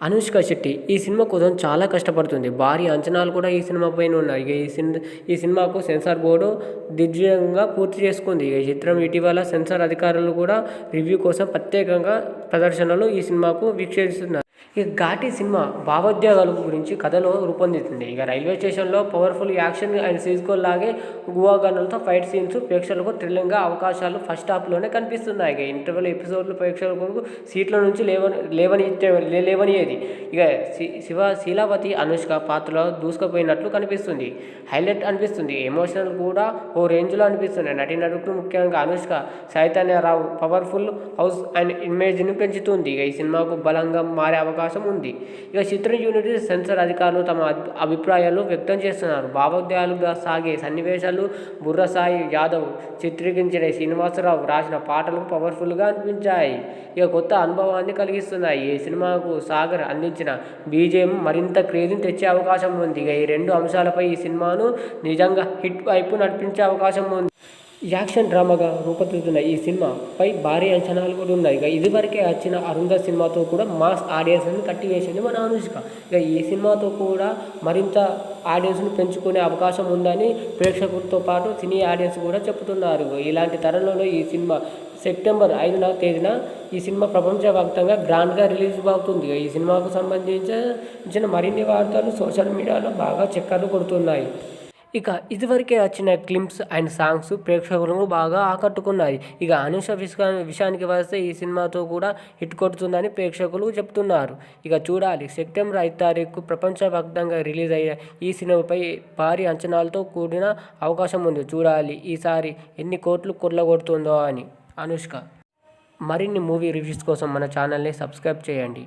అనుష్క శెట్టి. ఈ సినిమా కోసం చాలా కష్టపడుతుంది. భారీ అంచనాలు కూడా ఈ సినిమా పైన ఉన్నాయి. ఇక ఈ సినిమా ఈ సినిమాకు సెన్సార్ బోర్డు దిగ్విజయంగా పూర్తి చేసుకుంది. ఇక ఈ చిత్రం ఇటీవల సెన్సార్ అధికారులు కూడా రివ్యూ కోసం ప్రత్యేకంగా ప్రదర్శనలు ఈ సినిమాకు వీక్షిస్తున్నారు. ఈ ఘాటి సినిమా భావోద్వేగాల గురించి కథలో రూపొందుతుంది ఇక రైల్వే స్టేషన్లో పవర్ఫుల్ యాక్షన్ అండ్ సీజ్కోల్ లాగే ఫైట్ సీన్స్ ప్రేక్షకులకు థ్రిల్లింగ్గా అవకాశాలు ఫస్ట్ హాఫ్లోనే కనిపిస్తున్నాయి. ఇక ఇంటర్వెల్ ఎపిసోడ్లు ప్రేక్షకులకు సీట్ల నుంచి లేవని లేవని లేవనియేది. ఇక శివ శీలావతి అనుష్క పాత్రలో దూసుకుపోయినట్లు కనిపిస్తుంది. హైలైట్ అనిపిస్తుంది. ఎమోషనల్ కూడా ఓ రేంజ్లో అనిపిస్తుంది. నటి నటీనటులు ముఖ్యంగా Anushka Chaitanya Rao powerful house and ఇమేజ్ని పెంచుతుంది. ఇక ఈ సినిమాకు బలంగా మారే అవకాశం అవకాశం ఉంది. ఇక చిత్రం యూనిట్ సెన్సార్ అధికారులు తమ అభి- అభిప్రాయాలు వ్యక్తం చేస్తున్నారు. భావోద్యాలుగా సాగే సన్నివేశాలు బుర్రసాయి యాదవ్ చిత్రీకరించిన శ్రీనివాసరావు రాసిన పాటలు పవర్ఫుల్గా అనిపించాయి. ఇక కొత్త అనుభవాన్ని కలిగిస్తున్నాయి. ఈ సినిమాకు సాగర్ అందించిన బీజేఎం మరింత క్రేజ్ని తెచ్చే అవకాశం ఉంది. ఇక ఈ రెండు అంశాలపై ఈ సినిమాను నిజంగా హిట్ వైపు నడిపించే అవకాశం ఉంది. యాక్షన్ డ్రామాగా రూపొందుతున్న ఈ సినిమాపై భారీ అంచనాలు కూడా ఉన్నాయి. ఇక ఇదివరకే వచ్చిన అరుంధ సినిమాతో కూడా మాస్ ఆడియన్స్ని కట్టివేసింది మన అనుష్క. ఇక ఈ సినిమాతో కూడా మరింత ఆడియన్స్ని పెంచుకునే అవకాశం ఉందని ప్రేక్షకులతో పాటు సినీ ఆడియన్స్ కూడా చెప్తున్నారు ఇలాంటి తరుణంలో ఈ సినిమా సెప్టెంబర్ ఐదున తేదీన ఈ సినిమా ప్రపంచవ్యాప్తంగా గ్రాండ్గా రిలీజ్ అవుతుంది. ఈ సినిమాకు సంబంధించిన మరిన్ని వార్తలు సోషల్ మీడియాలో బాగా చక్కర్లు కొడుతున్నాయి. ఇక ఇదివరకే వచ్చిన క్లిమ్స్ అండ్ సాంగ్స్ ప్రేక్షకులను బాగా ఆకట్టుకున్నాయి. ఇక అనుష విషా విషయానికి వస్తే ఈ సినిమాతో కూడా హిట్ కొడుతుందని ప్రేక్షకులు చెప్తున్నారు. ఇక చూడాలి. సెప్టెంబర్ ఐదు తారీఖు ప్రపంచవ్యాప్తంగా రిలీజ్ అయ్యే ఈ సినిమాపై భారీ అంచనాలతో కూడిన అవకాశం ఉంది. చూడాలి. ఈసారి ఎన్ని కోట్లు కొల్లగొడుతుందో అని. అనుష్క మరిన్ని మూవీ రివ్యూస్ కోసం మన ఛానల్ని సబ్స్క్రైబ్ చేయండి.